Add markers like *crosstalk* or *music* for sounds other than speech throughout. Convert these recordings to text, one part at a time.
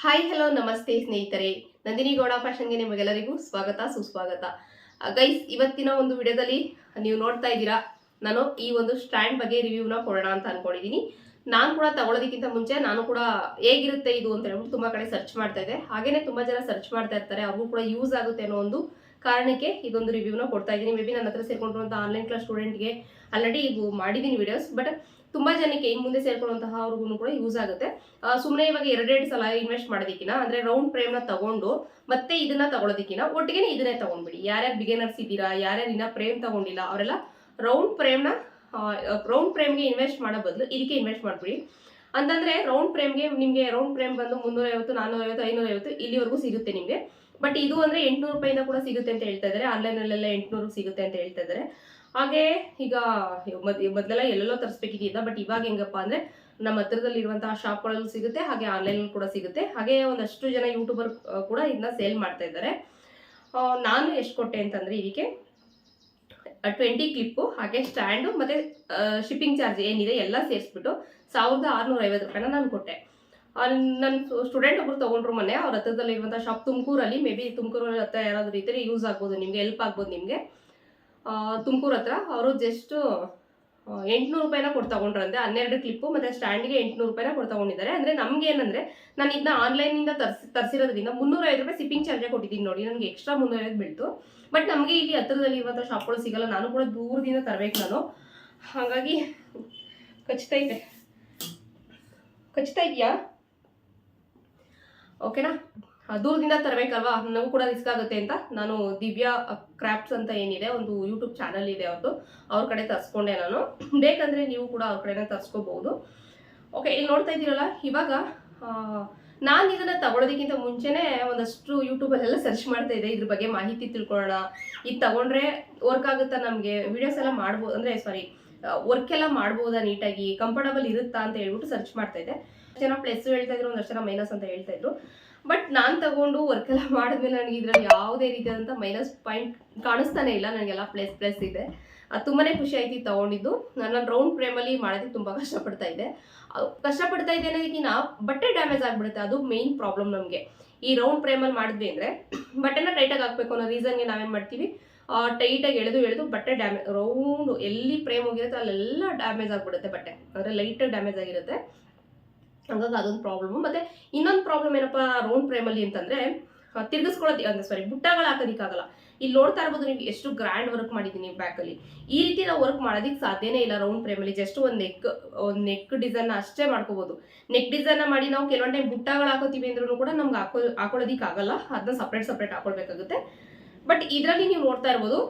Hi hello ನಮಸ್ತೆ ಸ್ನೇಹಿತರೆ. ನಂದಿನಿ ಗೌಡ ಫ್ಯಾಷನ್ಗೆ ನಿಮಗೆಲ್ಲರಿಗೂ ಸ್ವಾಗತ, ಸುಸ್ವಾಗತ. ಗೈಸ್ ಇವತ್ತಿನ ಒಂದು ವಿಡಿಯೋದಲ್ಲಿ ನೀವು ನೋಡ್ತಾ ಇದ್ದೀರಾ, ನಾನು ಈ ಒಂದು ಸ್ಟ್ಯಾಂಡ್ ಬಗ್ಗೆ ರಿವ್ಯೂನ ಕೊಡೋಣ ಅಂತ ಅನ್ಕೊಂಡಿದ್ದೀನಿ. ನಾನು ಕೂಡ ತಗೊಳ್ಳೋದಕ್ಕಿಂತ ಮುಂಚೆ ನಾನು ಕೂಡ ಹೇಗಿರುತ್ತೆ ಇದು ಅಂತ ಹೇಳ್ಬಿಟ್ಟು ತುಂಬ ಕಡೆ ಸರ್ಚ್ ಮಾಡ್ತಾ ಇದ್ದೆ. ಹಾಗೇನೆ ತುಂಬಾ ಜನ ಸರ್ಚ್ ಮಾಡ್ತಾ ಇರ್ತಾರೆ, ಅವ್ರಿಗೂ ಕೂಡ ಯೂಸ್ ಆಗುತ್ತೆ ಅನ್ನೋ ಒಂದು ಕಾರಣಕ್ಕೆ ಇದೊಂದು ರಿವ್ಯೂನ ಕೊಡ್ತಾ ಇದ್ದೀನಿ. ಮೇ ಬಿ ನನ್ನ ಹತ್ರ ಸೇರ್ಕೊಂಡಿರುವಂಥ ಆನ್ಲೈನ್ ಕ್ಲಾಸ್ ಸ್ಟೂಡೆಂಟ್ಗೆ ಆಲ್ರೆಡಿ ಇದು ಮಾಡಿದ್ದೀನಿ ವಿಡಿಯೋಸ್ ಬಟ್ ತುಂಬಾ ಜನಕ್ಕೆ ಇನ್ನು ಮುಂದೆ ಸೇರ್ಕೊಳ್ಳುವಂತಹ ಅವ್ರಿಗೂ ಕೂಡ ಯೂಸ್ ಆಗುತ್ತೆ. ಸುಮ್ಮನೆ ಇವಾಗ ಎರಡೆರಡು ಸಲ ಇನ್ವೆಸ್ಟ್ ಮಾಡೋದಕ್ಕಿನ ಅಂದ್ರೆ ರೌಂಡ್ ಫ್ರೇಮ್ನ ತಗೊಂಡು ಮತ್ತೆ ಇದನ್ನ ತಗೊಳೋದಕ್ಕಿನ ಒಟ್ಟಿಗೆ ಇದನ್ನೇ ತಗೊಂಡ್ಬಿಡಿ. ಯಾರ್ಯಾರು ಬಿಗಿನರ್ಸ್ ಇದ್ದೀರಾ, ಯಾರ್ಯಾರು ಇನ್ನ ಫ್ರೇಮ್ ತಗೊಂಡಿಲ್ಲ, ಅವರೆಲ್ಲ ರೌಂಡ್ ಫ್ರೇಮ್ನ ರೌಂಡ್ ಫ್ರೇಮ್ಗೆ ಇನ್ವೆಸ್ಟ್ ಮಾಡೋ ಬದಲು ಇದಕ್ಕೆ ಇನ್ವೆಸ್ಟ್ ಮಾಡ್ಬಿಡಿ. ಅಂತಂದ್ರೆ ರೌಂಡ್ ಫ್ರೇಮ್ಗೆ ನಿಮಗೆ ರೌಂಡ್ ಫ್ರೇಮ್ ಬಂದು ಮುನ್ನೂರೈವತ್ತು ನಾನ್ನೂರೈವತ್ತು ಐನೂರೈವತ್ತು ಇಲ್ಲಿವರೆಗೂ ಸಿಗುತ್ತೆ ನಿಮಗೆ. ಬಟ್ ಇದು ಅಂದ್ರೆ ಎಂಟುನೂರು ರೂಪಾಯಿಂದ ಕೂಡ ಸಿಗುತ್ತೆ ಅಂತ ಹೇಳ್ತಾ ಇದ್ದಾರೆ. ಆನ್ಲೈನಲ್ಲೆಲ್ಲ ಎಂಟುನೂರು ಸಿಗುತ್ತೆ ಅಂತ ಹೇಳ್ತಾ ಇದ್ದಾರೆ. ಹಾಗೆ ಈಗ ಮೊದಲೆಲ್ಲ ಎಲ್ಲೆಲ್ಲೋ ತರಿಸ್ಬೇಕಿದ್ದ ಬಟ್ ಇವಾಗ ಹೆಂಗಪ್ಪ ಅಂದ್ರೆ ನಮ್ಮ ಹತ್ರದಲ್ಲಿರುವಂತಹ ಶಾಪ್ಗಳಲ್ಲೂ ಸಿಗುತ್ತೆ, ಹಾಗೆ ಆನ್ಲೈನ್ ಕೂಡ ಸಿಗುತ್ತೆ. ಹಾಗೆ ಒಂದಷ್ಟು ಜನ ಯೂಟ್ಯೂಬರ್ ಕೂಡ ಇದನ್ನ ಸೇಲ್ ಮಾಡ್ತಾ ಇದ್ದಾರೆ. ನಾನು ಎಷ್ಟು ಕೊಟ್ಟೆ ಅಂತಂದ್ರೆ ಇದಕ್ಕೆ ಟ್ವೆಂಟಿ ಕ್ಲಿಪ್ಪು ಹಾಗೆ ಸ್ಟ್ಯಾಂಡು ಮತ್ತೆ ಶಿಪ್ಪಿಂಗ್ ಚಾರ್ಜ್ ಏನಿದೆ ಎಲ್ಲ ಸೇರಿಸ್ಬಿಟ್ಟು ಸಾವಿರದ ಆರುನೂರ ಐವತ್ತು ರೂಪಾಯಿನ ನಾನು ಕೊಟ್ಟೆ. ನನ್ನ ಸ್ಟೂಡೆಂಟ್ ಒಬ್ರು ತಗೊಂಡ್ರು ಮೊನ್ನೆ, ಅವ್ರ ಹತ್ರದಲ್ಲಿರುವಂಥ ಶಾಪ್ ತುಮಕೂರಲ್ಲಿ ಮೇ ಬಿ ತುಮಕೂರು ಹತ್ರ ಯಾರಾದ್ರೂ ರೀತಿಯಲ್ಲಿ ಯೂಸ್ ಆಗ್ಬೋದು, ನಿಮಗೆ ಹೆಲ್ಪ್ ಆಗ್ಬೋದು ನಿಮಗೆ. ತುಮಕೂರು ಹತ್ರ ಅವರು ಜಸ್ಟ್ ಎಂಟುನೂರು ರೂಪಾಯಿನ ಕೊಟ್ಟು ತಗೊಂಡ್ರಂತೆ, ಹನ್ನೆರಡು ಕ್ಲಿಪ್ಪು ಮತ್ತೆ ಸ್ಟ್ಯಾಂಡಿಗೆ ಎಂಟುನೂರು ರೂಪಾಯಿನ ಕೊಟ್ಟು ತಗೊಂಡಿದ್ದಾರೆ. ಅಂದ್ರೆ ನಮ್ಗೆ ಏನಂದ್ರೆ, ನಾನು ಇದನ್ನ ಆನ್ಲೈನಿಂದ ತರ್ಸಿ, ತರಿಸಿರೋದ್ರಿಂದ ಮುನ್ನೂರೈವತ್ತು ರೂಪಾಯಿ ಶಿಪ್ಪಿಂಗ್ ಚಾರ್ಜೇ ಕೊಟ್ಟಿದ್ದೀನಿ ನೋಡಿ, ನನಗೆ ಎಕ್ಸ್ಟ್ರಾ ಮುನ್ನೂರೈವತ್ತು ಬೀಳ್ತು. ಬಟ್ ನಮಗೆ ಇಲ್ಲಿ ಹತ್ರದಲ್ಲಿ ಇರುವಂಥ ಶಾಪ್ಗಳು ಸಿಗಲ್ಲ, ನಾನು ಕೂಡ ದೂರದಿಂದ ತರಬೇಕು ನಾನು. ಹಾಗಾಗಿ, ಖಚಿತ ಇದೆ. ಖಚಿತ ಇದೆಯಾ? ಓಕೆನಾ? ದೂರದಿಂದ ತರಬೇಕಲ್ವಾ? ನಮಗೂ ಕೂಡ ರಿಸ್ಕ್ ಆಗುತ್ತೆ ಅಂತ. ನಾನು ದಿವ್ಯಾ ಕ್ರಾಫ್ಟ್ಸ್ ಅಂತ ಏನಿದೆ, ಒಂದು ಯೂಟ್ಯೂಬ್ ಚಾನಲ್ ಇದೆ ಅವ್ರದ್ದು ಅವ್ರ ಕಡೆ ತರಿಸ್ಕೊಂಡೆ ನಾನು. ಬೇಕಂದ್ರೆ ನೀವು ಕೂಡ ಅವ್ರ ಕಡೆನೇ ತರಿಸ್ಕೋಬಹುದು ಓಕೆ ಇಲ್ಲಿ ನೋಡ್ತಾ ಇದ್ದೀರಲ್ಲ, ಇವಾಗ ನಾನು ಇದನ್ನು ತಗೊಳೋದಕ್ಕಿಂತ ಮುಂಚೆನೆ ಒಂದಷ್ಟು ಯೂಟ್ಯೂಬಲ್ಲೆಲ್ಲ ಸರ್ಚ್ ಮಾಡ್ತಾ ಇದೆ ಇದ್ರ ಬಗ್ಗೆ ಮಾಹಿತಿ ತಿಳ್ಕೊಳ್ಳೋಣ. ಇದು ತಗೊಂಡ್ರೆ ವರ್ಕ್ ಆಗುತ್ತಾ ನಮಗೆ? ವಿಡಿಯೋಸ್ ಎಲ್ಲ ಮಾಡ್ಬೋದು ಅಂದರೆ ಸಾರಿ ವರ್ಕ್ ಎಲ್ಲ ಮಾಡ್ಬೋದಾ ನೀಟಾಗಿ? ಕಂಫರ್ಟಬಲ್ ಇರುತ್ತಾ ಅಂತ ಹೇಳ್ಬಿಟ್ಟು ಸರ್ಚ್ ಮಾಡ್ತಾ ಇದ್ದೆ. ಜನ ಪ್ಲಸ್ ಹೇಳ್ತಾ ಇದ್ರು ಒಂದಷ್ಟು ಜನ ಮೈನಸ್ ಅಂತ ಹೇಳ್ತಾ ಇದ್ರು. ಬಟ್ ನಾನು ತಗೊಂಡು ವರ್ಕ್ ಎಲ್ಲ ಮಾಡಿದ್ಮೇಲೆ ನನಗೆ ಇದ್ರಲ್ಲಿ ಯಾವುದೇ ರೀತಿಯಾದಂಥ ಮೈನಸ್ ಪಾಯಿಂಟ್ ಕಾಣಿಸ್ತಾನೆ ಇಲ್ಲ, ನನಗೆಲ್ಲ ಪ್ಲಸ್ ಪ್ಲಸ್ ಇದೆ. ಅದು ತುಂಬಾನೇ ಖುಷಿ ಆಯ್ತು ತಗೊಂಡಿದ್ದು. ನಾನು ರೌಂಡ್ ಫ್ರೇಮಲ್ಲಿ ಮಾಡೋದಕ್ಕೆ ತುಂಬ ಕಷ್ಟಪಡ್ತಾ ಇದ್ದೆ. ಕಷ್ಟಪಡ್ತಾ ಇದ್ದೆ ಅನ್ನೋದಕ್ಕಿಂತ ಬಟ್ಟೆ ಡ್ಯಾಮೇಜ್ ಆಗಿಬಿಡುತ್ತೆ, ಅದು ಮೇನ್ ಪ್ರಾಬ್ಲಮ್ ನಮಗೆ. ಈ ರೌಂಡ್ ಫ್ರೇಮಲ್ಲಿ ಮಾಡಿದ್ವಿ ಅಂದರೆ *clears throat* ಬಟ್ಟೆನ ಟೈಟಾಗಿ ಹಾಕಬೇಕು ಅನ್ನೋ ರೀಸನ್ಗೆ ನಾವೇನು ಮಾಡ್ತೀವಿ? ಟೈಟಾಗಿ ಎಳೆದು ಎಳೆದು ಬಟ್ಟೆ ಡ್ಯಾಮೇಜ್ ರೌಂಡ್ ಎಲ್ಲಿ ಫ್ರೇಮ್ ಹೋಗಿರುತ್ತೆ ಅಲ್ಲೆಲ್ಲ ಡ್ಯಾಮೇಜ್ ಆಗಿಬಿಡುತ್ತೆ ಬಟ್ಟೆ. ಅಂದರೆ ಲೈಟಾಗಿ ಡ್ಯಾಮೇಜ್ ಆಗಿರುತ್ತೆ. ಹಂಗಾಗಿ ಅದೊಂದು ಪ್ರಾಬ್ಲಮ್ ಮತ್ತೆ ಇನ್ನೊಂದು ಪ್ರಾಬ್ಲಮ್ ಏನಪ್ಪ ರೌಂಡ್ ಫ್ರೇಮಲ್ಲಿ ಅಂತಂದ್ರೆ ತಿರ್ಗಿಸ್ಕೊಳ್ಳೋದಿ ಅಂದರೆ ಸಾರಿ ಬುಟ್ಟಗಳು ಹಾಕೋದಿಕ್ಕಾಗಲ್ಲ. ಇಲ್ಲಿ ನೋಡ್ತಾ ಇರ್ಬೋದು ನೀವು ಎಷ್ಟು ಗ್ರ್ಯಾಂಡ್ ವರ್ಕ್ ಮಾಡಿದ್ದೀನಿ ಬ್ಯಾಕಲ್ಲಿ ಈ ರೀತಿ ನಾವು ವರ್ಕ್ ಮಾಡೋದಕ್ಕೆ ಸಾಧ್ಯನೇ ಇಲ್ಲ ರೌಂಡ್ ಫ್ರೇಮಲ್ಲಿ ಜಸ್ಟ್ ಒಂದು ನೆಕ್ ಒಂದು ನೆಕ್ ಡಿಸೈನ್ ಅಷ್ಟೇ ಮಾಡ್ಕೋಬೋದು. ನೆಕ್ ಡಿಸೈನ್ ಮಾಡಿ ನಾವು ಕೆಲವೊಂದು ಟೈಮ್ ಬುಟ್ಟಗಳು ಹಾಕೋತೀವಿ ಅಂದ್ರೂ ಕೂಡ ನಮ್ಗೆ ಹಾಕೋ ಹಾಕೊಳ್ಳೋದಿಕ್ಕೆ ಆಗಲ್ಲ ಅದನ್ನ ಸಪ್ರೇಟ್ ಸಪ್ರೇಟ್ ಹಾಕೊಳ್ಬೇಕಾಗುತ್ತೆ. ಬಟ್ ಇದರಲ್ಲಿ ನೀವು ನೋಡ್ತಾ ಇರ್ಬೋದು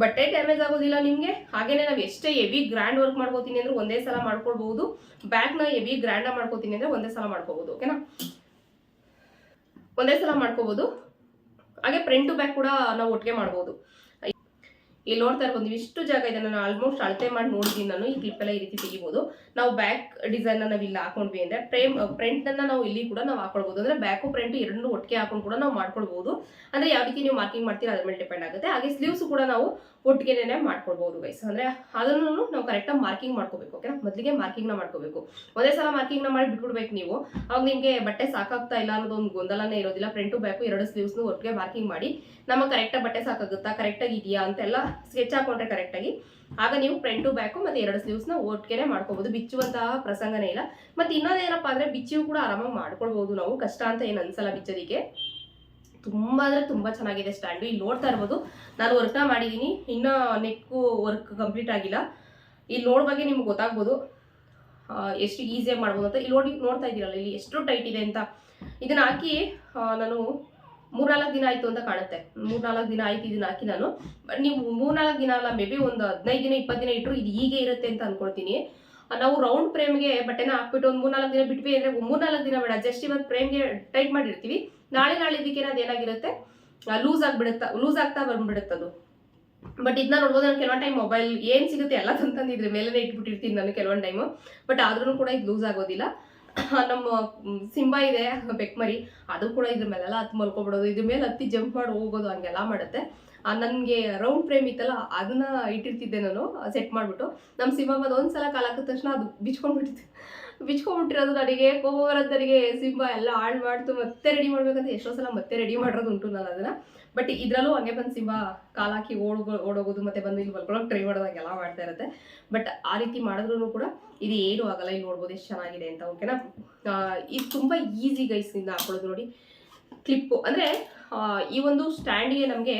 ಬಟ್ಟೆ ಡ್ಯಾಮೇಜ್ ಆಗೋದಿಲ್ಲ ನಿಮಗೆ? ಹಾಗೇನೆ ನಾವು ಎಷ್ಟೇ ಹೆವಿ ಗ್ರ್ಯಾಂಡ್ ವರ್ಕ್ ಮಾಡ್ಕೋತೀನಿ ಅಂದ್ರೆ ಒಂದೇ ಸಲ ಮಾಡ್ಕೊಳ್ಬಹುದು. ಬ್ಯಾಗ್ನ ಹೆವಿ ಗ್ರ್ಯಾಂಡ್ ಮಾಡ್ಕೋತೀನಿ ಅಂದ್ರೆ ಒಂದೇ ಸಲ ಮಾಡ್ಕೋಬಹುದು ಓಕೆನಾ ಒಂದೇ ಸಲ ಮಾಡ್ಕೋಬಹುದು ಹಾಗೆ ಫ್ರಂಟ್ ಟು ಬ್ಯಾಕ್ ಕೂಡ ನಾವು ಒಟ್ಟಿಗೆ ಮಾಡ್ಬೋದು. ಇಲ್ಲಿ ನೋಡ್ತಾ ಇರ್ಬೋದು ಇಷ್ಟು ಜಾಗ ಇದೆ ನಾನು ಆಲ್ಮೋಸ್ಟ್ ಅಳತೆ ಮಾಡಿ ನೋಡಿದ್ದೀನಿ ನಾನು ಈ ಕ್ಲಿಪ್ ಎಲ್ಲ ಈ ರೀತಿ ತೆಗಿಬೋದು. ನಾವು ಬ್ಯಾಕ್ ಡಿಸೈನ್ ನಾವು ಇಲ್ಲಿ ಹಾಕೊಂಡ್ವಿ ಅಂದ್ರೆ ಫ್ರೇಮ್ ಅನ್ನ ನಾವು ಇಲ್ಲಿ ಕೂಡ ನಾವು ಹಾಕೊಳ್ಬಹುದು ಅಂದ್ರೆ ಬ್ಯಾಕು ಫ್ರಂಟ್ ಎರಡನ್ನೂ ಒಟ್ಟಿಗೆ ಹಾಕೊಂಡು ಕೂಡ ನಾವು ಮಾಡ್ಕೊಳ್ಬಹುದು ಅಂದ್ರೆ ಯಾವ ರೀತಿ ನೀವು ಮಾರ್ಕಿಂಗ್ ಮಾಡ್ತೀರಾ ಅದ್ರ ಮೇಲೆ ಡಿಪೆಂಡ್ ಆಗುತ್ತೆ. ಹಾಗೆ ಸ್ಲೀವ್ಸ್ ಕೂಡ ನಾವು ಒಟ್ಟಿಗೆನೆ ಮಾಡ್ಕೊಳ್ಬಹುದು ಗೈಸ್ ಅಂದ್ರೆ ಅದನ್ನು ನಾವು ಕರೆಕ್ಟಾಗಿ ಮಾರ್ಕಿಂಗ್ ಮಾಡ್ಕೋಬೇಕು ಓಕೆ ಮೊದಲಿಗೆ ಮಾರ್ಕಿಂಗ್ನ ಮಾಡ್ಕೋಬೇಕು. ಒಂದೇ ಸಲ ಮಾರ್ಕಿಂಗ್ನ ಮಾಡಿ ಬಿಟ್ಬಿಡ್ಬೇಕು ನೀವು. ಅವಾಗ ನಿಮಗೆ ಬಟ್ಟೆ ಸಾಕಾಗ್ತಾ ಇಲ್ಲ ಅನ್ನೋದು ಒಂದು ಗೊಂದಲನೇ ಇರೋದಿಲ್ಲ. ಫ್ರಂಟ್ ಬ್ಯಾಕು ಎರಡು ಸ್ಲೀವ್ಸ್ನು ಒಟ್ಟಿಗೆ ಮಾರ್ಕಿಂಗ್ ಮಾಡಿ. ನಮಗೆ ಕರೆಕ್ಟಾಗಿ ಬಟ್ಟೆ ಸಾಕಾಗುತ್ತಾ? ಕರೆಕ್ಟಾಗಿ ಇದೆಯಾ? ಅಂತೆಲ್ಲ ಸ್ಕೆಚ್ ಹಾಕೊಂಡ್ರೆ ಕರೆಕ್ಟಾಗಿ ಆಗ. ನೀವು ಫ್ರಂಟ್ ಬ್ಯಾಕು ಮತ್ತೆ ಎರಡು ಸ್ಲೀವ್ಸ್ನ ಒಟ್ಟಿಗೆ ಮಾಡ್ಕೋಬಹುದು ಬಿಚ್ಚುವಂತಹ ಪ್ರಸಂಗನೇ ಇಲ್ಲ. ಮತ್ತೆ ಇನ್ನೊಂದೇನಪ್ಪ ಅಂದ್ರೆ ಬಿಚ್ಚಿಯೂ ಕೂಡ ಆರಾಮಾಗಿ ಮಾಡ್ಕೊಳ್ಬೋದು ನಾವು. ಕಷ್ಟ ಅಂತ ಏನು ಅನ್ಸಲ್ಲ ಬಿಚ್ಚೋದಕ್ಕೆ. ತುಂಬಾ ಅಂದರೆ ತುಂಬಾ ಚೆನ್ನಾಗಿದೆ ಸ್ಟ್ಯಾಂಡು ಇಲ್ಲಿ ನೋಡ್ತಾ ಇರ್ಬೋದು. ನಾನು ವರ್ಕ್ನ ಮಾಡಿದ್ದೀನಿ ಇನ್ನೂ ನೆಕ್ಕು ವರ್ಕ್ ಕಂಪ್ಲೀಟ್ ಆಗಿಲ್ಲ. ಇಲ್ಲಿ ನೋಡುವಾಗೆ ನಿಮ್ಗೆ ಗೊತ್ತಾಗ್ಬೋದು. ಎಷ್ಟು ಈಸಿಯಾಗಿ ಮಾಡ್ಬೋದು ಅಂತ. ಇಲ್ಲಿ ನೋಡಿ, ನೋಡ್ತಾ ಇದ್ದೀರಲ್ಲ, ಇಲ್ಲಿ ಎಷ್ಟು ಟೈಟ್ ಇದೆ ಅಂತ. ಇದನ್ನ ಹಾಕಿ ನಾನು ಮೂರ್ನಾಲ್ಕು ದಿನ ಆಯಿತು ಅಂತ ಕಾಣುತ್ತೆ. ಮೂರ್ನಾಲ್ಕು ದಿನ ಆಯ್ತು ಇದನ್ನ ಹಾಕಿ ನಾನು. ಬಟ್ ನೀವು ಮೂರ್ನಾಲ್ಕು ದಿನ ಅಲ್ಲ ಮೇ ಬಿ ಒಂದು ಹದಿನೈದು ದಿನ, ಇಪ್ಪತ್ತು ದಿನ ಇಟ್ಟರು ಇದು ಹೀಗೆ ಇರುತ್ತೆ ಅಂತ ಅಂದ್ಕೊಳ್ತೀನಿ ನಾವು ರೌಂಡ್ ಫ್ರೇಮ್ಗೆ ಬಟ್ಟೆನ ಹಾಕ್ಬಿಟ್ಟು ಒಂದು ಮೂರ್ನಾಲ್ಕು ದಿನ ಬಿಟ್ವಿ ಅಂದರೆ ಮೂರ್ನಾಲ್ಕು ದಿನ ಬೇಡ ಜಸ್ಟ್ ಇವತ್ತು ಫ್ರೇಮ್ಗೆ ಟೈಟ್ ಮಾಡಿರ್ತೀವಿ. ನಾಳೆ ನಾಳೆ ಇದಕ್ಕೆ ಅದು ಏನಾಗಿರುತ್ತೆ? ಲೂಸ್ ಆಗಿಬಿಡುತ್ತಾ ಲೂಸ್ ಆಗ್ತಾ ಬಂದ್ಬಿಡುತ್ತೆ ಅದು. ಬಟ್ ಇದನ್ನ ನೋಡ್ಬೋದು ನಾನು ಕೆಲವೊಂದು ಟೈಮ್ ಮೊಬೈಲ್ ಏನು ಸಿಗುತ್ತೆ ಎಲ್ಲ ತಂತಂದಿದ್ರೆ ಇದ್ರ ಮೇಲೆ ಇಟ್ಬಿಟ್ಟಿರ್ತೀನಿ ನಾನು ಕೆಲವೊಂದು ಟೈಮು ಬಟ್ ಆದ್ರೂ ಕೂಡ ಇದು ಲೂಸ್ ಆಗೋದಿಲ್ಲ. ನಮ್ಮ ಸಿಂಬ ಇದೆ, ಬೆಕ್ಮರಿ. ಅದು ಕೂಡ ಇದ್ರ ಮೇಲೆಲ್ಲ ಹತ್ತು ಮಲ್ಕೊಬಿಡೋದು. ಇದ್ರ ಮೇಲೆ ಹತ್ತಿ ಜಂಪ್ ಮಾಡಿ ಹೋಗೋದು ಹಂಗೆಲ್ಲ ಮಾಡುತ್ತೆ. ನನಗೆ ರೌಂಡ್ ಫ್ರೇಮ್ ಇತ್ತಲ್ಲ, ಅದನ್ನ ಇಟ್ಟಿರ್ತಿದ್ದೆ ನಾನು, ಸೆಟ್ ಮಾಡಿಬಿಟ್ಟು. ನಮ್ಮ ಸಿಂಬಮ್ಮದ ಒಂದ್ಸಲ ಕಾಲ ಹಾಕಿದ ತಕ್ಷಣ ಅದು ಬಿಚ್ಕೊಂಡ್ಬಿಟ್ಟಿತ್ತು. ಬಿಚ್ಕೊಂಡ್ಬಿಟ್ಟಿರೋದು ನನಗೆ, ಕೋಪ ಬರೋದು ನನಗೆ ಸಿಂಹ ಎಲ್ಲ ಹಾಳು ಮಾಡ್ತು, ಮತ್ತೆ ರೆಡಿ ಮಾಡ್ಬೇಕಂತ ಎಷ್ಟೋ ಸಲ ಮತ್ತೆ ರೆಡಿ ಮಾಡೋದು ಉಂಟು ನಾನು ಅದನ್ನ. ಬಟ್ ಇದರಲ್ಲೂ ಹಂಗೆ ಬಂದು ಸಿಂಹ ಕಾಲಾಕಿ ಓಡ್ ಓಡೋಗೋದು ಮತ್ತೆ ಬಂದು ಇಲ್ಲಿ ಬಲ್ಕೊಳ್ಳೋಕೆ ಟ್ರೈ ಮಾಡೋದಾಗ ಎಲ್ಲ ಮಾಡ್ತಾ ಇರುತ್ತೆ. ಬಟ್ ಆ ರೀತಿ ಮಾಡಿದ್ರು ಕೂಡ ಇದು ಏನು ಆಗಲ್ಲ, ಇಲ್ಲಿ ನೋಡ್ಬೋದು ಎಷ್ಟು ಚೆನ್ನಾಗಿದೆ ಅಂತ ಓಕೆನಾ ಇದು ತುಂಬ ಈಸಿ ಗೈಸಿಂದ ಹಾಕೊಳ್ಳೋದು ನೋಡಿ. ಕ್ಲಿಪ್ಪು ಅಂದರೆ ಈ ಒಂದು ಸ್ಟ್ಯಾಂಡಿಗೆ ನಮಗೆ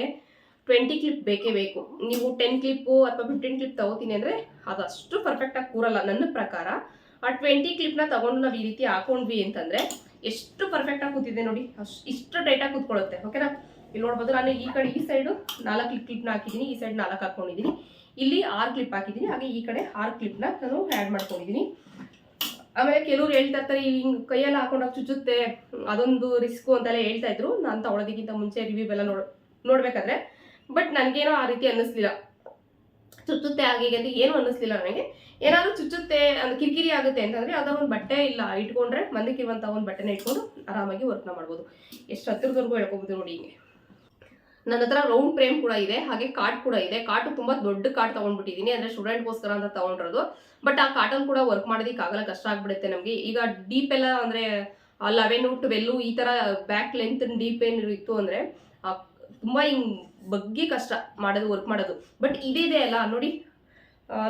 ಟ್ವೆಂಟಿ ಕ್ಲಿಪ್ ಬೇಕೇ ಬೇಕು. ನೀವು ಟೆನ್ ಕ್ಲಿಪ್ಪು ಅಥವಾ ಫಿಫ್ಟೀನ್ ಕ್ಲಿಪ್ ತಗೋತೀನಿ ಅಂದರೆ ಅದು ಅಷ್ಟು ಪರ್ಫೆಕ್ಟಾಗಿ ಕೂರಲ್ಲ ನನ್ನ ಪ್ರಕಾರ. ಆ ಟ್ವೆಂಟಿ ಕ್ಲಿಪ್ನ ತಗೊಂಡು ನಾವು ಈ ರೀತಿ ಹಾಕೊಂಡ್ವಿ ಅಂತಂದರೆ ಎಷ್ಟು ಪರ್ಫೆಕ್ಟಾಗಿ ಕೂತಿದೆ ನೋಡಿ. ಅಷ್ಟು ಇಷ್ಟು ಟೈಟಾಗಿ ಕೂತ್ಕೊಳ್ಳುತ್ತೆ ಓಕೆನಾ ಇಲ್ಲಿ ನೋಡ್ಬೋದು ನಾನು ಈ ಕಡೆ ಈ ಸೈಡು ನಾಲ್ಕು ಕ್ಲಿಪ್ ಕ್ಲಿಪ್ನ ಹಾಕಿದ್ದೀನಿ ಈ ಸೈಡ್ ನಾಲ್ಕು ಹಾಕೊಂಡಿದ್ದೀನಿ ಇಲ್ಲಿ ಆರು ಕ್ಲಿಪ್ ಹಾಕಿದ್ದೀನಿ ಹಾಗೆ ಈ ಕಡೆ ಆರು ಕ್ಲಿಪ್ನ ನಾನು ಆ್ಯಡ್ ಮಾಡ್ಕೊಂಡಿದ್ದೀನಿ ಆಮೇಲೆ ಕೆಲವ್ರು ಹೇಳ್ತಾ ಇರ್ತಾರೆ ಹಿಂಗೆ ಕೈಯೆಲ್ಲ ಹಾಕೊಂಡಾಗ ಚುಚ್ಚುತ್ತೆ, ಅದೊಂದು ರಿಸ್ಕು ಅಂತೆಲ್ಲ ಹೇಳ್ತಾ ಇದ್ರು. ನಾನು ತಗೊಳೋದಕ್ಕಿಂತ ಮುಂಚೆ ರಿವ್ಯೂ ಎಲ್ಲ ನೋಡ್, ನೋಡ್ಬೇಕಾದ್ರೆ. ಬಟ್ ನನಗೇನೋ ಆ ರೀತಿ ಅನ್ನಿಸ್ಲಿಲ್ಲ. ಚುಚ್ಚುತ್ತೆ ಹೀಗೆ ಅಂತ ಏನು ಅನ್ನಿಸ್ಲಿಲ್ಲ ನನಗೆ. ಏನಾದರೂ ಚುಚ್ಚುತ್ತೆ, ಅಂದ್ರೆ ಕಿರಿಕಿರಿ ಆಗುತ್ತೆ ಅಂತಂದ್ರೆ ಯಾವುದೋ ಒಂದು ಬಟ್ಟೆ ಇಲ್ಲ, ಇಟ್ಕೊಂಡ್ರೆ ಮಂದಕ್ಕಿರುವಂಥ ಒಂದು ಬಟ್ಟೆನ ಇಟ್ಕೊಂಡು ಆರಾಮಾಗಿ ವರ್ಕ್ನ ಮಾಡ್ಬೋದು. ಎಷ್ಟು ಹತ್ತಿರದವರೆಗೂ ಹೇಳ್ಕೊಬೋದು ನೋಡಿ ಹಿಂಗೆ. ನನ್ನ ಹತ್ರ ರೌಂಡ್ ಫ್ರೇಮ್ ಕೂಡ ಇದೆ, ಹಾಗೆ ಕಾಟ್ ಕೂಡ ಇದೆ. ಕಾಟು ತುಂಬಾ ದೊಡ್ಡ ಕಾಟ್ ತಗೊಂಡ್ಬಿಟ್ಟಿದ್ದೀನಿ ಅಂದ್ರೆ ಸ್ಟೂಡೆಂಟ್ಗೋಸ್ಕರ ಅಂತ ತಗೊಂಡಿರೋದು. ಬಟ್ ಆ ಕಾಟನ್ ಕೂಡ ವರ್ಕ್ ಮಾಡೋದಕ್ಕೆ ಆಗಲ್ಲ, ಕಷ್ಟ ಆಗ್ಬಿಡುತ್ತೆ ನಮಗೆ. ಈಗ ಡೀಪ್ ಎಲ್ಲ ಅಂದ್ರೆ ಲೆವೆನ್ ಟ್ವೆಲ್ಲು ಈ ತರ ಬ್ಯಾಕ್ ಲೆಂತ್ ಡೀಪ್ ಏನು ಇತ್ತು ಅಂದ್ರೆ ತುಂಬಾ ಹಿಂಗ್ ಬಗ್ಗಿ ಕಷ್ಟ ಮಾಡೋದು ವರ್ಕ್ ಮಾಡೋದು. ಬಟ್ ಇದಿದೆ ಅಲ್ಲ. ನೋಡಿ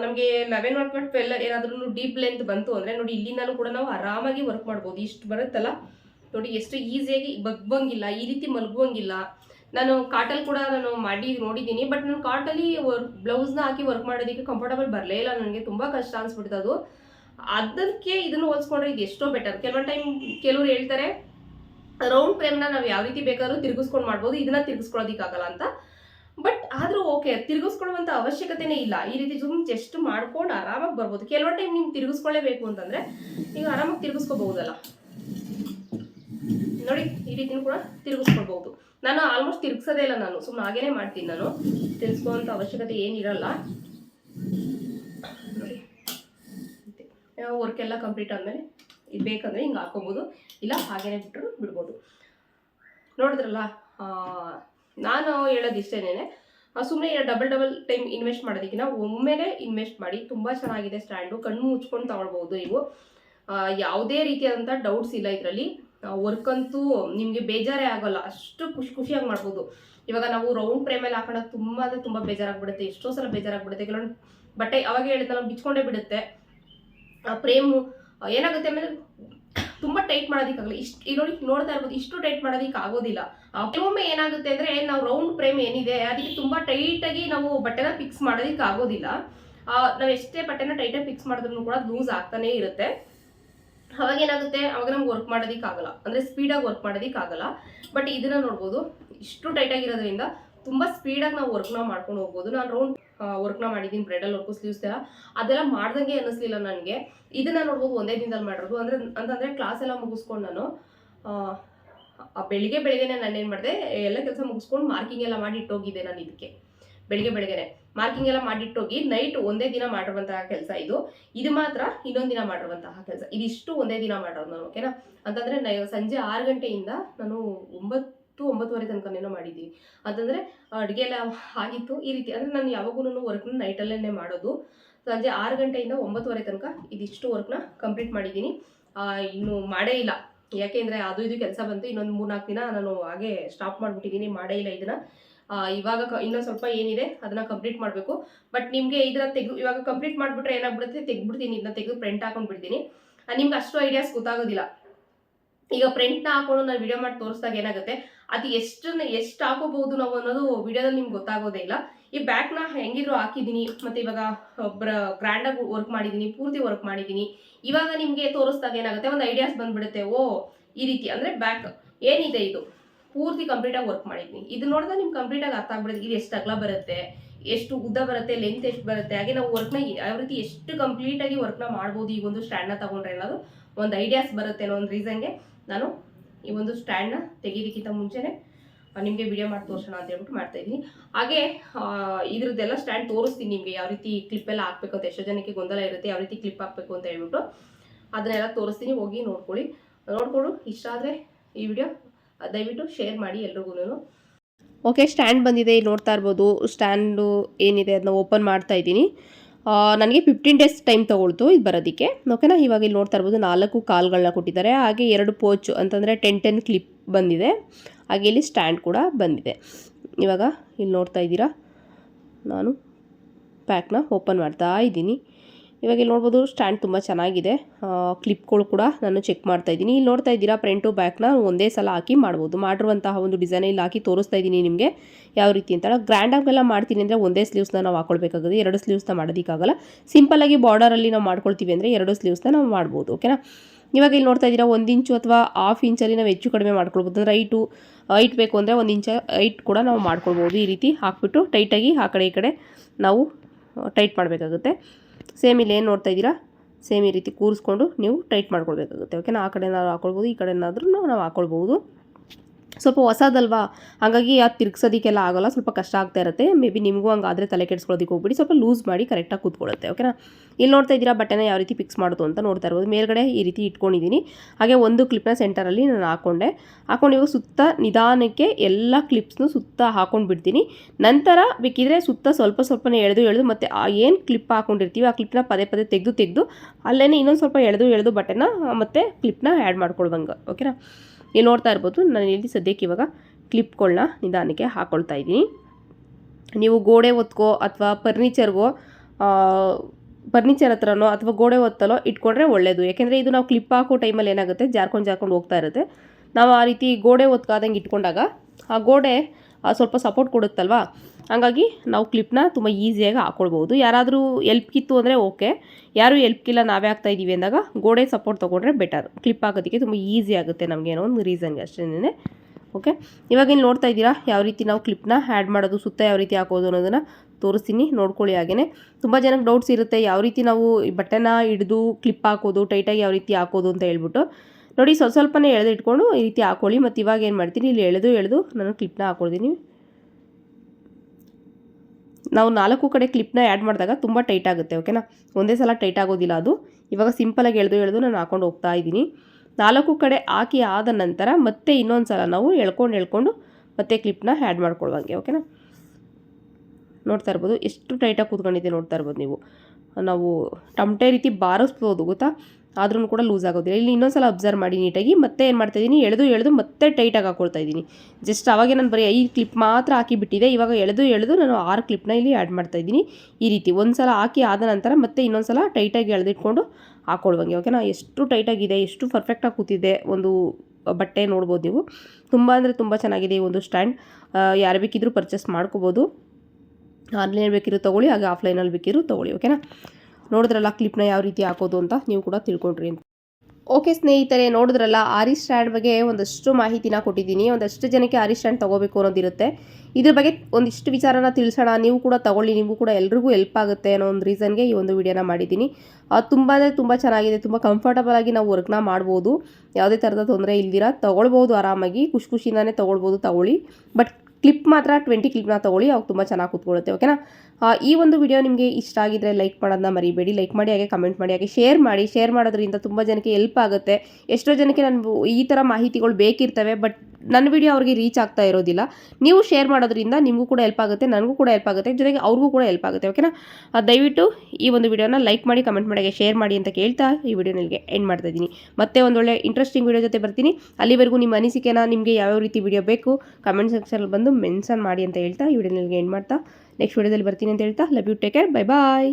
ನಮಗೆ ಲೆವೆನ್ ಒನ್ ಪಾಯಿಂಟ್ ಟ್ವೆಲ್ ಏನಾದ್ರೂ ಡೀಪ್ ಲೆಂತ್ ಬಂತು ಅಂದ್ರೆ, ನೋಡಿ ಇಲ್ಲಿಂದನೂ ಕೂಡ ನಾವು ಆರಾಮಾಗಿ ವರ್ಕ್ ಮಾಡ್ಬೋದು. ಇಷ್ಟು ಬರುತ್ತಲ್ಲ? ನೋಡಿ, ಎಷ್ಟು ಈಸಿಯಾಗಿ ಬಗ್ಬಂಗಿಲ್ಲ, ಈ ರೀತಿ ಮಲಗುವಂಗಿಲ್ಲ. ನಾನು ಕಾಟಲ್ಲಿ ಕೂಡ ನಾನು ಮಾಡಿ ನೋಡಿದ್ದೀನಿ ಬಟ್ ನಾನು ಕಾಟಲ್ಲಿ ವರ್ಕ್ ಬ್ಲೌಸ್ನ ಹಾಕಿ ವರ್ಕ್ ಮಾಡೋದಕ್ಕೆ ಕಂಫರ್ಟಬಲ್ ಬರಲೇ ಇಲ್ಲ. ನನಗೆ ತುಂಬ ಕಷ್ಟ ಅನಿಸ್ಬಿಡ್ತು ಅದು. ಅದಕ್ಕೆ ಇದನ್ನು ಹೋಲಿಸ್ಕೊಂಡ್ರೆ ಇದು ಎಷ್ಟೋ ಬೆಟರ್ ಕೆಲವೊಂದು ಟೈಮ್ ಕೆಲವ್ರು ಹೇಳ್ತಾರೆ ರೌಂಡ್ ಫ್ರೇಮ್ನ ನಾವು ಯಾವ ರೀತಿ ಬೇಕಾದ್ರೂ ತಿರುಗಿಸ್ಕೊಂಡು ಮಾಡ್ಬೋದು, ಇದನ್ನ ತಿರುಗಿಸ್ಕೊಳ್ಳೋದಕ್ಕಾಗಲ್ಲ ಅಂತ. ಬಟ್ ಆದರೂ ಓಕೆ ತಿರುಗಿಸ್ಕೊಳ್ಳುವಂಥ ಅವಶ್ಯಕತೆನೇ ಇಲ್ಲ. ಈ ರೀತಿ ಜುಮ್ ಜಸ್ಟ್ ಮಾಡ್ಕೊಂಡು ಆರಾಮಾಗಿ ಬರ್ಬೋದು. ಕೆಲವೊಂದು ಟೈಮ್ ನೀವು ತಿರುಗಿಸ್ಕೊಳ್ಳೇಬೇಕು ಅಂತಂದ್ರೆ ನೀವು ಆರಾಮಾಗಿ ತಿರುಗಿಸ್ಕೋಬಹುದಲ್ಲ. ನೋಡಿ, ಈ ರೀತಿನೂ ಕೂಡ ತಿರುಗಿಸ್ಕೊಳ್ಬಹುದು. ನಾನು ಆಲ್ಮೋಸ್ಟ್ ತಿರುಗಿಸೋದೇ ಇಲ್ಲ ನಾನು ಸುಮ್ಮನೆ ಹಾಗೇನೆ ಮಾಡ್ತೀನಿ ನಾನು. ತಿರುಗಿಸ್ಕೊಳ್ಳೋಂಥ ಅವಶ್ಯಕತೆ ಏನಿರಲ್ಲ. ವರ್ಕ್ ಎಲ್ಲ ಕಂಪ್ಲೀಟ್ ಆದಮೇಲೆ ಇದು ಬೇಕಂದ್ರೆ ಹಿಂಗೆ ಹಾಕೋಬೋದು. ಇಲ್ಲ, ಹಾಗೇನೆ ಬಿಟ್ಟರು ಬಿಡ್ಬೋದು. ನೋಡಿದ್ರಲ್ಲ ನಾನು ಹೇಳೋದು ಇಷ್ಟೇನೆ ಸುಮ್ಮನೆ ಡಬಲ್ ಡಬಲ್ ಟೈಮ್ ಇನ್ವೆಸ್ಟ್ ಮಾಡೋದಕ್ಕಿಂತ ಒಮ್ಮೆಲೆ ಇನ್ವೆಸ್ಟ್ ಮಾಡಿ ತುಂಬ ಚೆನ್ನಾಗಿದೆ ಸ್ಟ್ಯಾಂಡು ಕಣ್ಣು ಮುಚ್ಕೊಂಡು ತಗೊಳ್ಬೋದು ನೀವು. ಯಾವುದೇ ರೀತಿಯಾದಂಥ ಡೌಟ್ಸ್ ಇಲ್ಲ ಇದರಲ್ಲಿ. ವರ್ಕ್ ಅಂತೂ ನಿಮಗೆ ಬೇಜಾರೇ ಆಗೋಲ್ಲ. ಅಷ್ಟು ಖುಷಿ, ಖುಷಿಯಾಗಿ ಮಾಡ್ಬೋದು. ಇವಾಗ ನಾವು ರೌಂಡ್ ಫ್ರೇಮಲ್ಲಿ ಹಾಕೋಣಕ್ಕೆ ತುಂಬ ಅಂದರೆ ತುಂಬ ಬೇಜಾರಾಗ್ಬಿಡುತ್ತೆ. ಎಷ್ಟೋ ಸಲ ಬೇಜಾರಾಗ್ಬಿಡುತ್ತೆ. ಕೆಲವೊಂದು ಬಟ್ಟೆ ಅವಾಗ ಹೇಳಿದ್ರೆ ನಾವು ಬಿಚ್ಕೊಂಡೇ ಬಿಡುತ್ತೆ. ಆ ಫ್ರೇಮು ಏನಾಗುತ್ತೆ ಆಮೇಲೆ ತುಂಬ ಟೈಟ್ ಮಾಡೋದಕ್ಕಾಗಲ್ಲ. ಇಷ್ಟು ಇರೋ ನೋಡ್ತಾ ಇರ್ಬೋದು, ಇಷ್ಟು ಟೈಟ್ ಮಾಡೋದಕ್ಕೆ ಆಗೋದಿಲ್ಲ. ಕೆಲವೊಮ್ಮೆ ಏನಾಗುತ್ತೆ ಅಂದರೆ ನಾವು ರೌಂಡ್ ಪ್ರೇಮ್ ಏನಿದೆ, ಅದಕ್ಕೆ ತುಂಬ ಟೈಟಾಗಿ ನಾವು ಬಟ್ಟೆನ ಫಿಕ್ಸ್ ಮಾಡೋದಕ್ಕೆ ಆಗೋದಿಲ್ಲ. ನಾವು ಎಷ್ಟೇ ಬಟ್ಟೆನ ಟೈಟಾಗಿ ಫಿಕ್ಸ್ ಮಾಡಿದ್ರು ಕೂಡ ಲೂಸ್ ಆಗ್ತಾನೇ ಇರುತ್ತೆ. ಅವಾಗ ಏನಾಗುತ್ತೆ? ಅವಾಗ ನಮ್ಗೆ ವರ್ಕ್ ಮಾಡೋದಕ್ಕೆ ಆಗಲ್ಲ ಅಂದರೆ ಸ್ಪೀಡಾಗಿ ವರ್ಕ್ ಮಾಡೋದಕ್ಕೆ ಆಗಲ್ಲ ಬಟ್ ಇದನ್ನ ನೋಡ್ಬೋದು. ಇಷ್ಟು ಟೈಟ್ ಆಗಿರೋದ್ರಿಂದ ತುಂಬ ಸ್ಪೀಡಾಗಿ ನಾವು ವರ್ಕ್ನ ಮಾಡ್ಕೊಂಡು ಹೋಗ್ಬೋದು. ನಾನು ರೌಂಡ್ ವರ್ಕ್ನ ಮಾಡಿದ್ದೀನಿ ಬ್ರೆಡಲ್ಲಿ ವರ್ಕು ಸ್ಲೀವ್ಸ್ ಥರ ಅದೆಲ್ಲ ಮಾಡ್ದಂಗೆ ಅನ್ನಿಸ್ಲಿಲ್ಲ ನನಗೆ. ಇದನ್ನ ನೋಡ್ಬೋದು ಒಂದೇ ದಿನದಲ್ಲಿ ಮಾಡಿರೋದು. ಅಂದರೆ, ಅಂತಂದರೆ ಕ್ಲಾಸ್ ಎಲ್ಲ ಮುಗಿಸ್ಕೊಂಡು ನಾನು ಬೆಳಿಗ್ಗೆ ಬೆಳಿಗ್ಗೆನೆ ನಾನು ಏನು ಮಾಡಿದೆ, ಎಲ್ಲ ಕೆಲಸ ಮುಗಿಸ್ಕೊಂಡು ಮಾರ್ಕಿಂಗ್ ಎಲ್ಲ ಮಾಡಿ ಇಟ್ಟೋಗಿದ್ದೆ ನಾನು ಇದಕ್ಕೆ. ಬೆಳಿಗ್ಗೆ ಬೆಳಿಗ್ಗೆನೆ. ಮಾರ್ಕಿಂಗ್ ಎಲ್ಲ ಮಾಡಿಟ್ಟೋಗಿ ನೈಟ್ ಒಂದೇ ದಿನ ಮಾಡಿರುವಂತಹ ಕೆಲಸ ಇದು. ಇದು ಮಾತ್ರ ಇನ್ನೊಂದು ದಿನ ಮಾಡಿರುವಂತಹ ಕೆಲಸ. ಇದಿಷ್ಟು ಒಂದೇ ದಿನ ಮಾಡೋದು ನಾನು ಓಕೆನಾ ಅಂತಂದ್ರೆ ನೈ ಸಂಜೆ ಆರು ಗಂಟೆಯಿಂದ ನಾನು ಒಂಬತ್ತು, ಒಂಬತ್ತುವರೆ ತನಕನೇನೋ ಮಾಡಿದ್ದೀನಿ. ಅಂತಂದ್ರೆ ಅಡುಗೆ ಎಲ್ಲ ಆಗಿತ್ತು ಈ ರೀತಿ. ಅಂದ್ರೆ ನಾನು ಯಾವಾಗೂ ವರ್ಕ್ನ ನೈಟಲ್ಲೇ ಮಾಡೋದು. ಸಂಜೆ ಆರು ಗಂಟೆಯಿಂದ ಒಂಬತ್ತುವರೆ ತನಕ ಇದಿಷ್ಟು ವರ್ಕ್ನ ಕಂಪ್ಲೀಟ್ ಮಾಡಿದ್ದೀನಿ. ಇನ್ನು ಮಾಡೇ ಇಲ್ಲ. ಯಾಕೆಂದ್ರೆ ಅದು ಇದು ಕೆಲಸ ಬಂತು. ಇನ್ನೊಂದು ಮೂರ್ನಾಲ್ಕು ದಿನ ನಾನು ಹಾಗೆ ಸ್ಟಾಪ್ ಮಾಡಿಬಿಟ್ಟಿದ್ದೀನಿ. ಮಾಡೇ ಇಲ್ಲ ಇದನ್ನ. ಇವಾಗ ಇನ್ನೊಂದು ಸ್ವಲ್ಪ ಏನಿದೆ ಅದನ್ನ ಕಂಪ್ಲೀಟ್ ಮಾಡಬೇಕು. ಬಟ್ ನಿಮಗೆ ಇದನ್ನ ತೆಗೆದು ಇವಾಗ ಕಂಪ್ಲೀಟ್ ಮಾಡಿಬಿಟ್ರೆ ಏನಾಗ್ಬಿಡುತ್ತೆ? ತೆಗ್ಬಿಡ್ತೀನಿ ಇದನ್ನ ತೆಗೆದು ಪ್ರಿಂಟ್ ಹಾಕೊಂಡು ಬಿಡ್ತೀನಿ ಆ, ನಿಮ್ಗೆ ಅಷ್ಟು ಐಡಿಯಾಸ್ ಗೊತ್ತಾಗೋದಿಲ್ಲ. ಈಗ ಪ್ರಿಂಟ್ನ ಹಾಕೊಂಡು ನಾನು ವಿಡಿಯೋ ಮಾಡಿ ತೋರಿಸಿದಾಗ ಏನಾಗುತ್ತೆ? ಅದು ಎಷ್ಟನ್ನ ಎಷ್ಟು ಹಾಕೋಬಹುದು ನಾವು ಅನ್ನೋದು ವಿಡಿಯೋದಲ್ಲಿ ನಿಮ್ಗೆ ಗೊತ್ತಾಗೋದೇ ಇಲ್ಲ. ಈ ಬ್ಯಾಕ್ನ ಹೆಂಗಿದ್ರು ಹಾಕಿದ್ದೀನಿ ಮತ್ತೆ ಇವಾಗ ಗ್ರ್ಯಾಂಡಾಗಿ ವರ್ಕ್ ಮಾಡಿದ್ದೀನಿ ಪೂರ್ತಿ ವರ್ಕ್ ಮಾಡಿದ್ದೀನಿ. ಇವಾಗ ನಿಮಗೆ ತೋರಿಸಿದಾಗ ಏನಾಗುತ್ತೆ? ಒಂದು ಐಡಿಯಾಸ್ ಬಂದ್ಬಿಡುತ್ತೆ. ಓ ಈ ರೀತಿ. ಅಂದರೆ ಬ್ಯಾಕ್ ಏನಿದೆ ಇದು? ಪೂರ್ತಿ ಕಂಪ್ಲೀಟಾಗಿ ವರ್ಕ್ ಮಾಡಿದ್ದೀನಿ ಇದು ನೋಡಿದ್ರೆ ನಿಮ್ಗೆ ಕಂಪ್ಲೀಟಾಗಿ ಅರ್ಥ ಆಗ್ಬಿಡುತ್ತೆ. ಇದು ಎಷ್ಟು ಅಗಲ ಬರುತ್ತೆ, ಎಷ್ಟು ಉದ್ದ ಬರುತ್ತೆ ಲೆಂತ್ ಎಷ್ಟು ಬರುತ್ತೆ, ಹಾಗೆ ನಾವು ವರ್ಕ್ನ ಯಾವ ರೀತಿ ಎಷ್ಟು ಕಂಪ್ಲೀಟಾಗಿ ವರ್ಕ್ನ ಮಾಡ್ಬೋದು ಈ ಒಂದು ಸ್ಟ್ಯಾಂಡ್ನ ತಗೊಂಡ್ರೆ ಅನ್ನೋದು ಒಂದು ಐಡಿಯಾಸ್ ಬರುತ್ತೆ ಅನ್ನೋ ಒಂದು ರೀಸನ್ಗೆ ನಾನು ಈ ಒಂದು ಸ್ಟ್ಯಾಂಡ್ನ ತೆಗೀಲಿಕ್ಕಿಂತ ಮುಂಚೆನೆ ನಿಮಗೆ ವಿಡಿಯೋ ಮಾಡಿ ತೋರಿಸೋಣ ಅಂತ ಹೇಳ್ಬಿಟ್ಟು ಮಾಡ್ತಾ ಇದ್ದೀನಿ. ಹಾಗೆ ಇದ್ರದ್ದೆಲ್ಲ ಸ್ಟ್ಯಾಂಡ್ ತೋರಿಸ್ತೀನಿ ನಿಮಗೆ ಯಾವ ರೀತಿ ಕ್ಲಿಪ್ ಎಲ್ಲ ಹಾಕ್ಬೇಕು ಅಂತ, ಎಷ್ಟೋ ಜನಕ್ಕೆ ಗೊಂದಲ ಇರುತ್ತೆ ಯಾವ ರೀತಿ ಕ್ಲಿಪ್ ಹಾಕಬೇಕು ಅಂತ ಹೇಳ್ಬಿಟ್ಟು. ಅದನ್ನೆಲ್ಲ ತೋರಿಸ್ತೀನಿ, ಹೋಗಿ ನೋಡ್ಕೊಳ್ಳಿ. ನೋಡ್ಕೊಂಡು ಇಷ್ಟ ಆದರೆ ಈ ವಿಡಿಯೋ ದಯವಿಟ್ಟು ಶೇರ್ ಮಾಡಿ ಎಲ್ರಿಗೂ ಓಕೆ ಸ್ಟ್ಯಾಂಡ್ ಬಂದಿದೆ, ಇಲ್ಲಿ ನೋಡ್ತಾ ಇರ್ಬೋದು. ಸ್ಟ್ಯಾಂಡು ಏನಿದೆ ಅದನ್ನ ಓಪನ್ ಮಾಡ್ತಾ ಇದ್ದೀನಿ. ನನಗೆ ಫಿಫ್ಟೀನ್ ಡೇಸ್ ಟೈಮ್ ತೊಗೊಳ್ತು ಇದು ಬರೋದಕ್ಕೆ. ಓಕೆನಾ ಇವಾಗ ಇಲ್ಲಿ ನೋಡ್ತಾ ಇರ್ಬೋದು ನಾಲ್ಕು ಕಾಲ್ಗಳನ್ನ ಕೊಟ್ಟಿದ್ದಾರೆ. ಹಾಗೆ ಎರಡು ಪೋಚು ಅಂತಂದರೆ ಟೆನ್ ಟೆನ್ ಕ್ಲಿಪ್ ಬಂದಿದೆ. ಹಾಗೆ ಇಲ್ಲಿ ಸ್ಟ್ಯಾಂಡ್ ಕೂಡ ಬಂದಿದೆ. ಇವಾಗ ಇಲ್ಲಿ ನೋಡ್ತಾ ಇದ್ದೀರಾ? ನಾನು ಪ್ಯಾಕ್ನ ಓಪನ್ ಮಾಡ್ತಾ ಇದ್ದೀನಿ. ಇವಾಗ ಇಲ್ಲಿ ನೋಡ್ಬೋದು ಸ್ಟ್ಯಾಂಡ್ ತುಂಬ ಚೆನ್ನಾಗಿದೆ. ಕ್ಲಿಪ್ಗಳು ಕೂಡ ನಾನು ಚೆಕ್ ಮಾಡ್ತಾ ಇದ್ದೀನಿ. ಇಲ್ಲಿ ನೋಡ್ತಾ ಇದ್ದೀರಾ ಫ್ರಂಟು ಬ್ಯಾಕ್ನ ಒಂದೇ ಸಲ ಹಾಕಿ ಮಾಡ್ಬೋದು. ಮಾಡಿರುವಂತಹ ಒಂದು ಡಿಸೈನ್ ಇಲ್ಲಿ ಹಾಕಿ ತೋರಿಸ್ತಾ ಇದ್ದೀನಿ ನಿಮಗೆ ಯಾವ ರೀತಿ ಅಂತ ಗ್ರ್ಯಾಂಡಾಗೆಲ್ಲ ಮಾಡ್ತೀನಿ ಅಂದರೆ ಒಂದೇ ಸ್ಲೀವ್ಸ್ನ ನಾವು ಹಾಕೊಳ್ಬೇಕಾಗುತ್ತೆ. ಎರಡು ಸ್ಲೀವ್ಸ್ನ ಮಾಡೋದಕ್ಕಾಗಲ್ಲ ಸಿಂಪಲ್ಲಾಗಿ ಬಾರ್ಡರಲ್ಲಿ ನಾವು ಮಾಡ್ಕೊಳ್ತೀವಿ ಅಂದರೆ ಎರಡು ಸ್ಲೀವ್ಸ್ನ ನಾವು ಮಾಡ್ಬೋದು ಓಕೆನಾ ಇವಾಗ ಇಲ್ಲಿ ನೋಡ್ತಾ ಇದ್ದೀರಾ, ಒಂದು ಇಂಚು ಅಥವಾ ಹಾಫ್ ಇಂಚಲ್ಲಿ ನಾವು ಹೆಚ್ಚು ಕಡಿಮೆ ಮಾಡ್ಕೊಳ್ಬೋದು. ಅಂದರೆ ಐಟು ಐಟ್ ಬೇಕು ಅಂದರೆ ಒಂದು ಇಂಚ ಐಟ್ ಕೂಡ ನಾವು ಮಾಡ್ಕೊಳ್ಬೋದು ಈ ರೀತಿ. ಹಾಕ್ಬಿಟ್ಟು ಟೈಟಾಗಿ ಆ ಕಡೆ ಈ ಕಡೆ ನಾವು ಟೈಟ್ ಮಾಡಬೇಕಾಗುತ್ತೆ. ಸೇಮ್ ಇಲ್ಲಿ ಏನು ನೋಡ್ತಾ ಇದ್ದೀರಾ? ಸೇಮ್ ಈ ರೀತಿ ಕೂರಿಸ್ಕೊಂಡು ನೀವು ಟೈಟ್ ಮಾಡ್ಕೊಳ್ಬೇಕಾಗುತ್ತೆ. ಓಕೆನಾ ಆ ಕಡೆ ಹಾಕ್ಕೊಳ್ಬೋದು ಹಾಕೊಳ್ಬೋದು, ಈ ಕಡೆನಾದ್ರೂ ನಾವು ಹಾಕೊಳ್ಬೋದು ಸ್ವಲ್ಪ ಹೊಸದಲ್ವಾ? ಹಾಗಾಗಿ ಅದು ತಿರ್ಗ್ಸೋದಕ್ಕೆಲ್ಲ ಆಗೋಲ್ಲ. ಸ್ವಲ್ಪ ಕಷ್ಟ ಆಗ್ತಾ ಇರುತ್ತೆ. ಮೇ ಬಿ ನಿಮಗೂ ಹಂಗಾದರೆ ತಲೆ ಕೆಡಿಸ್ಕೊಳ್ಳೋದಕ್ಕೆ ಹೋಗ್ಬಿಡಿ. ಸ್ವಲ್ಪ ಲೂಸ್ ಮಾಡಿ ಕರೆಕ್ಟಾಗಿ ಕೂತ್ಕೊಳ್ಳುತ್ತೆ ಓಕೆನಾ ಇಲ್ಲಿ ನೋಡ್ತಾ ಇದ್ದೀರಾ, ಬಟ್ಟೆನ ಯಾವ ರೀತಿ ಫಿಕ್ಸ್ ಮಾಡೋದು ಅಂತ ನೋಡ್ತಾ ಇರ್ಬೋದು. ಮೇಲ್ಗಡೆ ಈ ರೀತಿ ಇಟ್ಕೊಂಡಿದ್ದೀನಿ. ಹಾಗೆ ಒಂದು ಕ್ಲಿಪ್ನ ಸೆಂಟರಲ್ಲಿ ನಾನು ಹಾಕ್ಕೊಂಡೆ ಹಾಕೊಂಡು ಇವಾಗ ಸುತ್ತ ನಿಧಾನಕ್ಕೆ ಎಲ್ಲ ಕ್ಲಿಪ್ಸ್ನೂ ಸುತ್ತ ಹಾಕೊಂಡು ಬಿಡ್ತೀನಿ. ನಂತರ ಬೇಕಿದ್ರೆ ಸುತ್ತ ಸ್ವಲ್ಪ ಸ್ವಲ್ಪನೇ ಎಳೆದು ಎಳೆದು ಮತ್ತು ಆ ಏನು ಕ್ಲಿಪ್ ಹಾಕೊಂಡಿರ್ತೀವಿ ಆ ಕ್ಲಿಪ್ನ ಪದೇ ಪದೇ ತೆಗೆದು ತೆಗೆದು ಅಲ್ಲೇ ಇನ್ನೊಂದು ಸ್ವಲ್ಪ ಎಳೆದು ಎಳೆದು ಬಟ್ಟೆನ ಮತ್ತು ಕ್ಲಿಪ್ನ ಆ್ಯಡ್ ಮಾಡ್ಕೊಳ್ಬಂಗೆ ಓಕೆನಾ ನೀವು ನೋಡ್ತಾ ಇರ್ಬೋದು, ನಾನು ಇಲ್ಲಿ ಸದ್ಯಕ್ಕೆ ಇವಾಗ ಕ್ಲಿಪ್ಗಳನ್ನ ನಿಧಾನಕ್ಕೆ ಹಾಕ್ಕೊಳ್ತಾ ಇದ್ದೀನಿ. ನೀವು ಗೋಡೆ ಒತ್ಕೋ ಅಥವಾ ಫರ್ನಿಚರ್ಗೋ ಫರ್ನಿಚರ್ ಹತ್ರನೋ ಅಥವಾ ಗೋಡೆ ಒತ್ತಲೋ ಇಟ್ಕೊಂಡ್ರೆ ಒಳ್ಳೆಯದು ಯಾಕೆಂದರೆ ಇದು ನಾವು ಕ್ಲಿಪ್ ಹಾಕೋ ಟೈಮಲ್ಲಿ ಏನಾಗುತ್ತೆ? ಜಾರ್ಕೊಂಡು ಜಾರ್ಕೊಂಡು ಹೋಗ್ತಾ ಇರುತ್ತೆ. ನಾವು ಆ ರೀತಿ ಗೋಡೆ ಒತ್ಕಾದಂಗೆ ಇಟ್ಕೊಂಡಾಗ ಆ ಗೋಡೆ ಸ್ವಲ್ಪ ಸಪೋರ್ಟ್ ಕೊಡುತ್ತಲ್ವಾ? ಹಾಗಾಗಿ ನಾವು ಕ್ಲಿಪ್ನ ತುಂಬ ಈಸಿಯಾಗಿ ಹಾಕ್ಕೊಳ್ಬೋದು ಯಾರಾದರೂ ಎಲ್ಪ್ ಕಿತ್ತು ಅಂದರೆ ಓಕೆ ಯಾರು ಎಲ್ಪ್ಗಿಲ್ಲ ನಾವೇ ಆಗ್ತಾ ಇದ್ದೀವಿ ಅಂದಾಗ ಗೋಡೆ ಸಪೋರ್ಟ್ ತೊಗೊಂಡ್ರೆ ಬೆಟರ್ ಕ್ಲಿಪ್ ಆಗೋದಕ್ಕೆ ತುಂಬ ಈಸಿ ಆಗುತ್ತೆ ನಮಗೆ ಏನೋ ಒಂದು ರೀಸನ್ಗೆ ಅಷ್ಟೇ ಓಕೆ ಇವಾಗ ಇಲ್ಲಿ ನೋಡ್ತಾ ಇದ್ದೀರಾ ಯಾವ ರೀತಿ ನಾವು ಕ್ಲಿಪ್ನ ಆ್ಯಡ್ ಮಾಡೋದು, ಸುತ್ತ ಯಾವ ರೀತಿ ಹಾಕೋದು ಅನ್ನೋದನ್ನು ತೋರಿಸ್ತೀನಿ. ನೋಡ್ಕೊಳ್ಳಿ ಹಾಗೆಯೇ ತುಂಬ ಜನಕ್ಕೆ ಡೌಟ್ಸ್ ಇರುತ್ತೆ ಯಾವ ರೀತಿ ನಾವು ಬಟ್ಟೆನ ಹಿಡಿದು ಕ್ಲಿಪ್ ಹಾಕೋದು ಟೈಟಾಗಿ ಯಾವ ರೀತಿ ಹಾಕೋದು ಅಂತ ಹೇಳ್ಬಿಟ್ಟು. ನೋಡಿ ಸ್ವಲ್ಪ ಸ್ವಲ್ಪನೇ ಎಳೆದು ಇಟ್ಕೊಂಡು ಈ ರೀತಿ ಹಾಕೊಳ್ಳಿ. ಮತ್ತು ಇವಾಗ ಏನು ಮಾಡ್ತೀನಿ? ಇಲ್ಲಿ ಎಳೆದು ಎಳೆದು ನಾನು ಕ್ಲಿಪ್ನ ಹಾಕೊಳ್ತೀನಿ. ನಾವು ನಾಲ್ಕು ಕಡೆ ಕ್ಲಿಪ್ನ ಆ್ಯಡ್ ಮಾಡಿದಾಗ ತುಂಬ ಟೈಟ್ ಆಗುತ್ತೆ ಓಕೆನಾ ಒಂದೇ ಸಲ ಟೈಟ್ ಆಗೋದಿಲ್ಲ ಅದು. ಇವಾಗ ಸಿಂಪಲಾಗಿ ಎಳೆದು ಎಳೆದು ನಾನು ಹಾಕೊಂಡು ಹೋಗ್ತಾ ಇದ್ದೀನಿ. ನಾಲ್ಕು ಕಡೆ ಹಾಕಿ ಆದ ನಂತರ ಮತ್ತೆ ಇನ್ನೊಂದು ಸಲ ನಾವು ಎಳ್ಕೊಂಡು ಎಳ್ಕೊಂಡು ಮತ್ತೆ ಕ್ಲಿಪ್ನ ಆ್ಯಡ್ ಮಾಡ್ಕೊಳ್ಳುವಂಗೆ ಓಕೆನಾ ನೋಡ್ತಾ ಇರ್ಬೋದು, ಎಷ್ಟು ಟೈಟಾಗಿ ಕೂತ್ಕೊಂಡಿದೆ ನೋಡ್ತಾ ಇರ್ಬೋದು ನೀವು. ನಾವು ಟಮಟೆ ರೀತಿ ಬಾರಿಸ್ಬೋದು, ಗೊತ್ತಾ? ಆದ್ರೂ ಕೂಡ ಲೂಸ್ ಆಗೋದಿಲ್ಲ. ಇಲ್ಲಿ ಇನ್ನೊಂದ್ಸಲ ಅಬ್ಸರ್ವ್ ಮಾಡಿ ನೀಟಾಗಿ ಮತ್ತೆ ಏನು ಮಾಡ್ತಾ ಇದ್ದೀನಿ? ಎಳೆದು ಎಳೆದು ಮತ್ತೆ ಟೈಟಾಗಿ ಹಾಕೊಳ್ತಾ ಇದ್ದೀನಿ. ಜಸ್ಟ್ ಅವಾಗೆ ನಾನು ಬರೀ ಐದು ಕ್ಲಿಪ್ ಮಾತ್ರ ಹಾಕಿ ಬಿಟ್ಟಿದೆ ಇವಾಗ ಎಳೆದು ಎಳೆದು ನಾನು ಆರು ಕ್ಲಿಪ್ನ ಇಲ್ಲಿ ಆ್ಯಡ್ ಮಾಡ್ತಾ ಇದ್ದೀನಿ. ಈ ರೀತಿ ಒಂದು ಸಲ ಹಾಕಿ ಆದ ನಂತರ ಮತ್ತೆ ಇನ್ನೊಂದು ಸಲ ಟೈಟಾಗಿ ಎಳೆದಿಟ್ಕೊಂಡು ಹಾಕ್ಕೊಳ್ವಂಗೆ ಓಕೆನಾ ಎಷ್ಟು ಟೈಟಾಗಿದೆ ಎಷ್ಟು ಪರ್ಫೆಕ್ಟಾಗಿ ಕೂತಿದೆ ಒಂದು ಬಟ್ಟೆ ನೋಡ್ಬೋದು ನೀವು. ತುಂಬ ಅಂದರೆ ತುಂಬ ಚೆನ್ನಾಗಿದೆ ಈ ಒಂದು ಸ್ಟ್ಯಾಂಡ್ ಯಾರು ಬೇಕಿದ್ರೂ ಪರ್ಚೇಸ್ ಮಾಡ್ಕೋಬೋದು. ಆನ್ಲೈನ್ ಬೇಕಿರೋ ತೊಗೊಳ್ಳಿ, ಹಾಗೆ ಆಫ್ಲೈನಲ್ಲಿ ಬೇಕಿರೋ ತೊಗೊಳ್ಳಿ. ಓಕೆನಾ ನೋಡಿದ್ರಲ್ಲ ಕ್ಲಿಪ್ನ ಯಾವ ರೀತಿ ಹಾಕೋದು ಅಂತ ನೀವು ಕೂಡ ತಿಳ್ಕೊಂಡ್ರಿ ಅಂತ. ಓಕೆ ಸ್ನೇಹಿತರೆ, ನೋಡಿದ್ರಲ್ಲ ಆರಿ ಸ್ಟ್ಯಾಂಡ್ ಬಗ್ಗೆ ಒಂದಷ್ಟು ಮಾಹಿತಿನ ಕೊಟ್ಟಿದ್ದೀನಿ. ಒಂದಷ್ಟು ಜನಕ್ಕೆ ಆರಿ ಸ್ಟ್ಯಾಂಡ್ ತೊಗೋಬೇಕು ಅನ್ನೋದಿರುತ್ತೆ. ಇದ್ರ ಬಗ್ಗೆ ಒಂದಿಷ್ಟು ವಿಚಾರನ ತಿಳಿಸೋಣ. ನೀವು ಕೂಡ ತಗೊಳ್ಳಿ. ನೀವು ಕೂಡ ಎಲ್ರಿಗೂ ಹೆಲ್ಪ್ ಆಗುತ್ತೆ ಅನ್ನೋ ಒಂದು ರೀಸನ್ಗೆ ಈ ಒಂದು ವಿಡಿಯೋನ ಮಾಡಿದ್ದೀನಿ. ತುಂಬ ಅಂದರೆ ತುಂಬ ಚೆನ್ನಾಗಿದೆ. ತುಂಬ ಕಂಫರ್ಟಬಲ್ ಆಗಿ ನಾವು ವರ್ಕ್ನ ಮಾಡ್ಬೋದು. ಯಾವುದೇ ಥರದ ತೊಂದರೆ ಇಲ್ದಿರ ತೊಗೊಳ್ಬೋದು ಆರಾಮಾಗಿ. ಖುಷಿ ಖುಷಿಯಿಂದಾನೇ ತೊಗೊಳ್ಬೋದು, ತಗೊಳ್ಳಿ. ಬಟ್ ಕ್ಲಿಪ್ ಮಾತ್ರ ಟ್ವೆಂಟಿ ಕ್ಲಿಪ್ನ ತೊಗೊಳ್ಳಿ. ಅವಾಗ ತುಂಬ ಚೆನ್ನಾಗಿ ಕೂತ್ಕೊಳ್ಳುತ್ತೆ. ಓಕೆನಾ ಈ ಒಂದು ವಿಡಿಯೋ ನಿಮಗೆ ಇಷ್ಟ ಆಗಿದ್ರೆ ಲೈಕ್ ಮಾಡೋದನ್ನ ಮರಿಬೇಡಿ. ಲೈಕ್ ಮಾಡಿ, ಹಾಗೆ ಕಮೆಂಟ್ ಮಾಡಿ, ಹಾಗೆ ಶೇರ್ ಮಾಡಿ. ಶೇರ್ ಮಾಡೋದ್ರಿಂದ ತುಂಬ ಜನಕ್ಕೆ ಹೆಲ್ಪ್ ಆಗುತ್ತೆ. ಎಷ್ಟೋ ಜನಕ್ಕೆ ನಾನು ಈ ಥರ ಮಾಹಿತಿಗಳು ಬೇಕಿರ್ತವೆ ಬಟ್ ನನ್ನ ವಿಡಿಯೋ ಅವ್ರಿಗೆ ರೀಚ್ ಆಗ್ತಾ ಇರೋದಿಲ್ಲ. ನೀವು ಶೇರ್ ಮಾಡೋದ್ರಿಂದ ನಿಮಗೂ ಕೂಡ ಹೆಲ್ಪ್ ಆಗುತ್ತೆ, ನನಗೂ ಕೂಡ ಹೆಲ್ಪ್ ಆಗುತ್ತೆ, ಜೊತೆಗೆ ಅವ್ರಿಗೂ ಕೂಡ ಹೆಲ್ಪ್ ಆಗುತ್ತೆ ಓಕೆನಾ ದಯವಿಟ್ಟು ಈ ಒಂದು ವಿಡಿಯೋನ ಲೈಕ್ ಮಾಡಿ ಕಮೆಂಟ್ ಮಾಡಿ ಶೇರ್ ಮಾಡಿ ಅಂತ ಕೇಳ್ತಾ ಈ ವಿಡಿಯೋ ನನಗೆ ಎಂಡ್ ಮಾಡ್ತಾ ಇದ್ದೀನಿ. ಮತ್ತೆ ಒಂದೊಳ್ಳೆ ಇಂಟ್ರೆಸ್ಟಿಂಗ್ ವಿಡಿಯೋ ಜೊತೆ ಬರ್ತೀನಿ. ಅಲ್ಲಿವರೆಗೂ ನಿಮ್ಮ ಅನಿಸಿಕೆನ, ನಿಮಗೆ ಯಾವ್ಯಾವ ರೀತಿ ವಿಡಿಯೋ ಬೇಕು ಕಮೆಂಟ್ ಸೆಕ್ಷನಲ್ಲಿ ಬಂದು ಮೆನ್ಷನ್ ಮಾಡಿ ಅಂತ ಹೇಳ್ತಾ ಈ ವಿಡಿಯೋ ನನಗೆ ಎಂಡ್ ಮಾಡ್ತಾ ನೆಕ್ಸ್ಟ್ ವಿಡಿಯೋದಲ್ಲಿ ಬರ್ತೀನಿ ಅಂತ ಹೇಳ್ತಾ love you take care bye bye